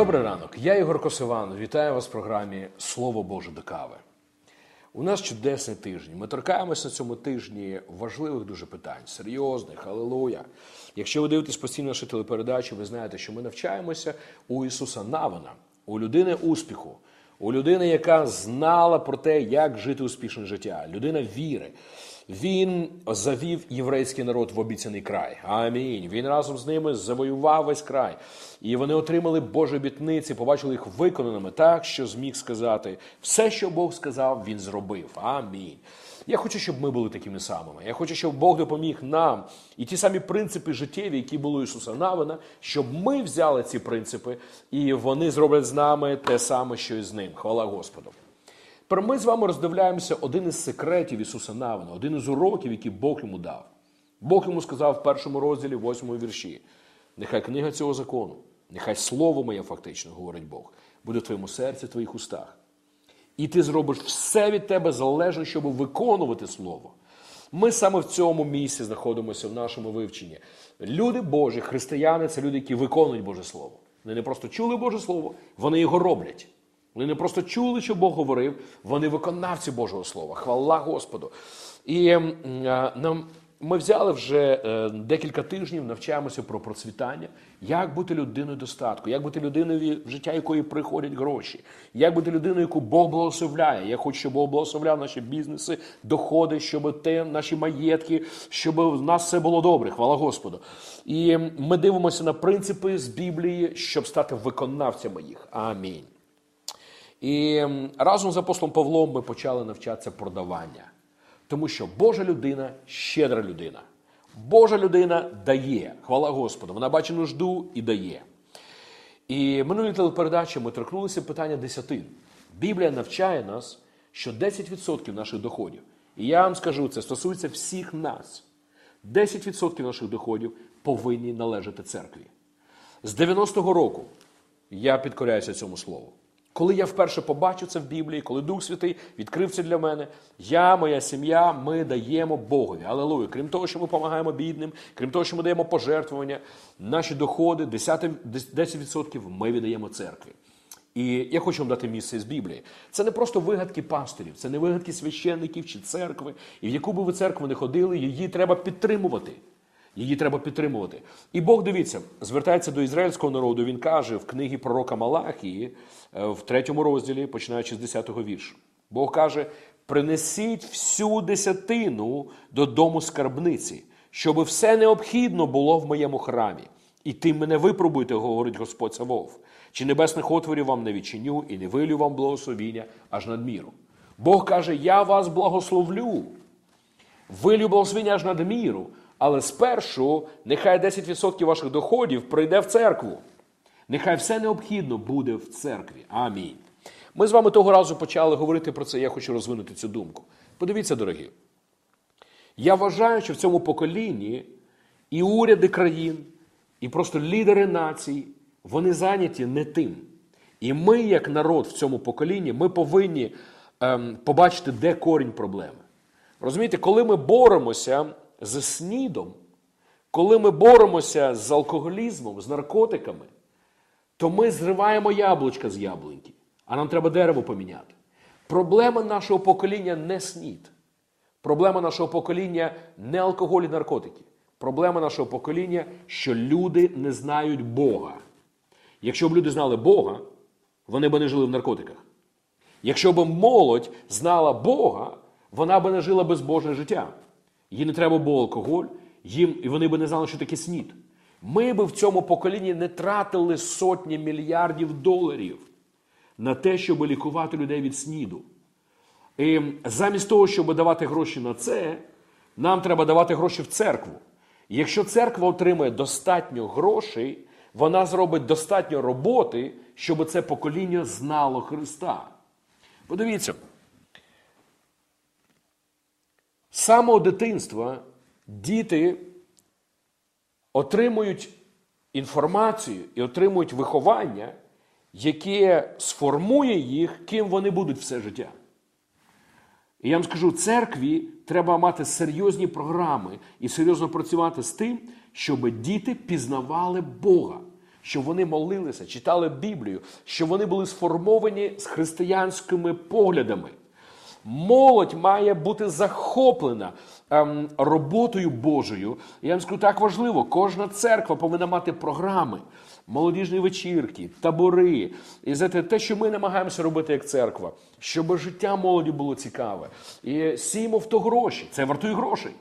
Добрий ранок. Я Ігор Косиван. Вітаю вас в програмі Слово Боже до кави. У нас чудесний тиждень. Ми торкаємося на цьому тижні важливих дуже питань, серйозних, алелуя. Якщо ви дивитесь постійно наші телепередачі, ви знаєте, що ми навчаємося у Ісуса Навина, у людини успіху, у людини, яка знала про те, як жити успішне життя, людина віри. Він завів єврейський народ в обіцяний край. Амінь. Він разом з ними завоював весь край. І вони отримали Божі обітниці, побачили їх виконаними так, що зміг сказати все, що Бог сказав, він зробив. Амінь. Я хочу, щоб ми були такими самими. Я хочу, щоб Бог допоміг нам і ті самі принципи життєві, які були у Ісуса Навина, щоб ми взяли ці принципи, і вони зроблять з нами те саме, що і з ним. Хвала Господу. Тепер ми з вами роздивляємося один із секретів Ісуса Навина, один із уроків, які Бог йому дав. Бог йому сказав в першому розділі, восьмому вірші: нехай книга цього закону, нехай слово моє фактично, говорить Бог, буде в твоєму серці, в твоїх устах. І ти зробиш все від тебе залежне, щоб виконувати слово. Ми саме в цьому місці знаходимося в нашому вивченні. Люди Божі, християни це люди, які виконують Боже Слово. Вони не просто чули Боже Слово, вони його роблять. Вони не просто чули, що Бог говорив, вони виконавці Божого Слова. Хвала Господу. І а, нам ми взяли вже е, декілька тижнів, навчаємося про процвітання, як бути людиною достатку, як бути людиною, в життя якої приходять гроші, як бути людиною, яку Бог благословляє. Я хочу, щоб Бог благословляв наші бізнеси, доходи, щоб те, наші маєтки, щоб в нас все було добре. Хвала Господу. І ми дивимося на принципи з Біблії, щоб стати виконавцями їх. Амінь. І разом з апостолом Павлом ми почали навчатися продавання. Тому що Божа людина щедра людина. Божа людина дає. Хвала Господу. Вона бачить нужду і дає. І в минулій телепередачі ми торкнулися питання десятин. Біблія навчає нас, що 10% наших доходів, і я вам скажу, це стосується всіх нас. 10% наших доходів повинні належати церкві. З 90-го року я підкоряюся цьому слову. Коли я вперше побачив це в Біблії, коли Дух Святий відкрив це для мене, я, моя сім'я, ми даємо Богові. Алелуя. Крім того, що ми допомагаємо бідним, крім того, що ми даємо пожертвування, наші доходи, 10%, 10% ми віддаємо церкві. І я хочу вам дати місце з Біблії. Це не просто вигадки пасторів, це не вигадки священників чи церкви. І в яку би ви церкву не ходили, її треба підтримувати. Її треба підтримувати. І Бог дивіться, звертається до ізраїльського народу. Він каже в книгі пророка Малахії, е, в третьому розділі, починаючи з 10-го віршу. Бог каже: принесіть всю десятину додому скарбниці, щоб все необхідно було в моєму храмі. І тим мене випробуйте, говорить Господь Савов. Чи небесних отворів вам не відчиню і не вилю вам благословіння аж надміру. Бог каже: Я вас благословлю. Вилю благословіння аж надміру, але спершу нехай 10% ваших доходів прийде в церкву. Нехай все необхідно буде в церкві. Амінь. Ми з вами того разу почали говорити про це. Я хочу розвинути цю думку. Подивіться, дорогі. Я вважаю, що в цьому поколінні і уряди країн, і просто лідери націй, вони зайняті не тим. І ми, як народ в цьому поколінні, ми повинні ем, побачити, де корінь проблеми. Розумієте, коли ми боремося з снідом, коли ми боремося з алкоголізмом, з наркотиками, то ми зриваємо яблучка з яблуньки, а нам треба дерево поміняти. Проблема нашого покоління не снід. Проблема нашого покоління не алкоголь і наркотики. Проблема нашого покоління, що люди не знають Бога. Якщо б люди знали Бога, вони б не жили в наркотиках. Якщо б молодь знала Бога, вона б не жила безбожне життя. Їй не треба був алкоголь, їм, і вони б не знали, що таке снід. Ми б в цьому поколінні не тратили сотні мільярдів доларів на те, щоб лікувати людей від сніду. І замість того, щоб давати гроші на це, нам треба давати гроші в церкву. Якщо церква отримує достатньо грошей, вона зробить достатньо роботи, щоб це покоління знало Христа. Подивіться, з самого дитинства діти отримують інформацію і отримують виховання, яке сформує їх, ким вони будуть все життя. І я вам скажу, церкві треба мати серйозні програми і серйозно працювати з тим, щоб діти пізнавали Бога. щоб вони молилися, читали Біблію, щоб вони були сформовані з християнськими поглядами. Молодь має бути захоплена ем, роботою Божою. Я вам скажу, так важливо. Кожна церква повинна мати програми, молодіжні вечірки, табори. І знаєте, те, що ми намагаємося робити як церква, щоб життя молоді було цікаве. І сіємо в то гроші. Це вартує грошей.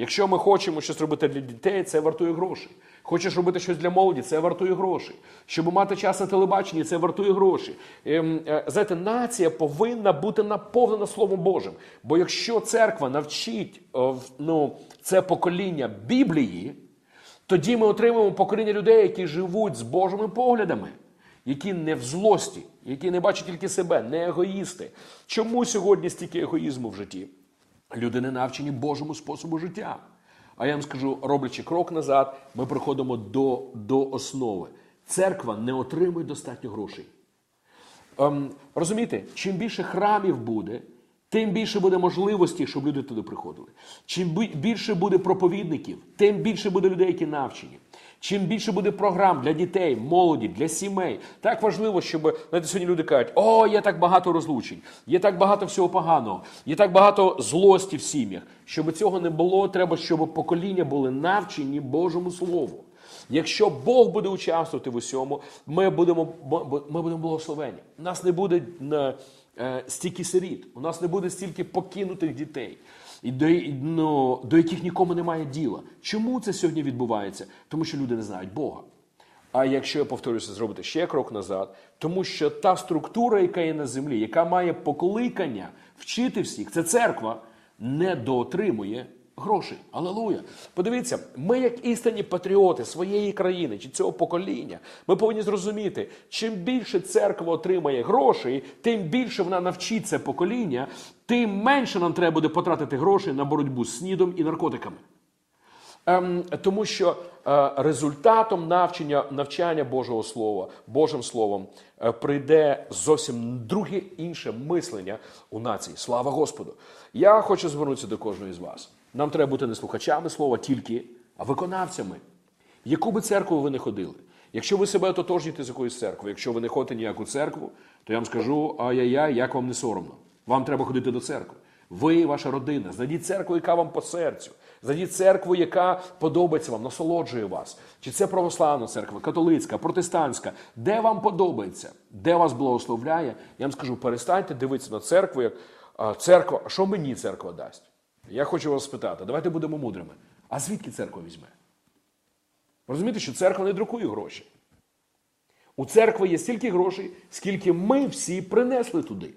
Якщо ми хочемо щось робити для дітей, це вартує грошей. Хочеш робити щось для молоді, це вартує грошей. Щоб мати час на телебаченні, це вартує гроші. Ем, е, Знаєте, нація повинна бути наповнена Словом Божим. Бо якщо церква навчить ну, це покоління Біблії, тоді ми отримаємо покоління людей, які живуть з Божими поглядами, які не в злості, які не бачать тільки себе, не егоїсти. Чому сьогодні стільки егоїзму в житті? Люди не навчені Божому способу життя. А я вам скажу, роблячи крок назад, ми приходимо до, до основи. Церква не отримує достатньо грошей. Ем, розумієте, чим більше храмів буде, тим більше буде можливості, щоб люди туди приходили. Чим більше буде проповідників, тим більше буде людей, які навчені. Чим більше буде програм для дітей, молоді, для сімей. Так важливо, щоб знаєте, сьогодні люди кажуть, о, є так багато розлучень, є так багато всього поганого, є так багато злості в сім'ях. Щоб цього не було, треба, щоб покоління були навчені Божому Слову. Якщо Бог буде участвувати в усьому, ми будемо, ми будемо благословені. У нас не буде е, е, стільки сиріт, у нас не буде стільки покинутих дітей, і до, ну, до яких нікому немає діла. Чому це сьогодні відбувається? Тому що люди не знають Бога. А якщо я повторюся, зробити ще крок назад, тому що та структура, яка є на землі, яка має покликання вчити всіх, це церква, не доотримує грошей. Алелуя! Подивіться, ми, як істинні патріоти своєї країни чи цього покоління, ми повинні зрозуміти, чим більше церква отримає грошей, тим більше вона навчить це покоління, тим менше нам треба буде потратити грошей на боротьбу з снідом і наркотиками. Ем, тому що е, результатом навчання, навчання Божого Слова, Божим Словом, е, прийде зовсім друге інше мислення у нації. Слава Господу! Я хочу звернутися до кожного із вас. Нам треба бути не слухачами слова тільки, а виконавцями. Яку би церкву ви не ходили? Якщо ви себе ототожніте з якоюсь церквою, якщо ви не ходите ніяку церкву, то я вам скажу, ай-яй-яй, як вам не соромно. Вам треба ходити до церкви. Ви ваша родина. Знайдіть церкву, яка вам по серцю. Знайдіть церкву, яка подобається вам, насолоджує вас. Чи це православна церква, католицька, протестантська, де вам подобається, де вас благословляє. Я вам скажу, перестаньте дивитися на церкву, як церква, що мені церква дасть? Я хочу вас спитати, давайте будемо мудрими. А звідки церква візьме? Розумієте, що церква не друкує гроші. У церкви є стільки грошей, скільки ми всі принесли туди.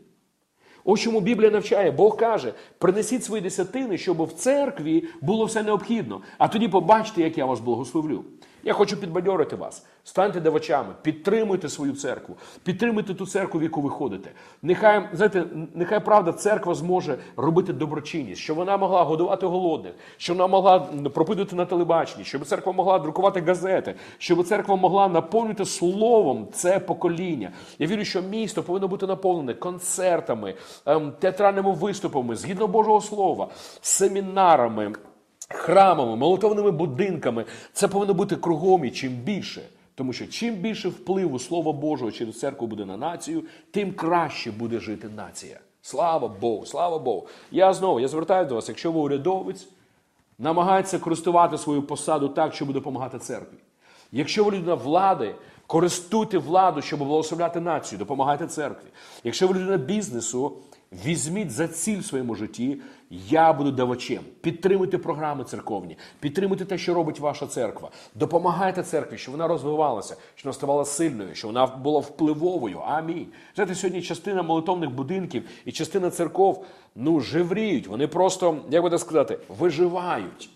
Ось чому Біблія навчає, Бог каже: принесіть свої десятини, щоб в церкві було все необхідно. А тоді побачите, як я вас благословлю. Я хочу підбадьорити вас. Станьте давачами, підтримуйте свою церкву, підтримуйте ту церкву, в яку ви ходите. Нехай, знаєте, нехай правда, церква зможе робити доброчинність, щоб вона могла годувати голодних, щоб вона могла пропитувати на телебаченні, щоб церква могла друкувати газети, щоб церква могла наповнити словом це покоління. Я вірю, що місто повинно бути наповнене концертами, ем, театральними виступами, згідно Божого Слова, семінарами храмами, молитовними будинками. Це повинно бути кругом і чим більше. Тому що чим більше впливу Слова Божого через церкву буде на націю, тим краще буде жити нація. Слава Богу, слава Богу. Я знову я звертаюся до вас, якщо ви урядовець, намагається користувати свою посаду так, щоб допомагати церкві. Якщо ви людина влади, користуйте владу, щоб благословляти націю, допомагайте церкві. Якщо ви людина бізнесу, візьміть за ціль в своєму житті, я буду давачем. Підтримуйте програми церковні, підтримуйте те, що робить ваша церква. Допомагайте церкві, щоб вона розвивалася, щоб вона ставала сильною, щоб вона була впливовою. Амінь. Знаєте, сьогодні частина молитовних будинків і частина церков ну живріють. Вони просто, як би так сказати, виживають.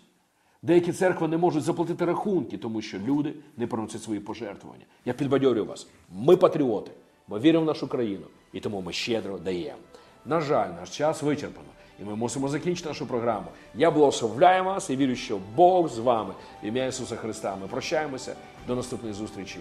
Деякі церкви не можуть заплатити рахунки, тому що люди не приносять свої пожертвування. Я підбадьорюю вас. Ми патріоти, ми віримо в нашу країну, і тому ми щедро даємо. На жаль, наш час вичерпано, і ми мусимо закінчити нашу програму. Я благословляю вас і вірю, що Бог з вами в ім'я Ісуса Христа. Ми прощаємося до наступної зустрічі.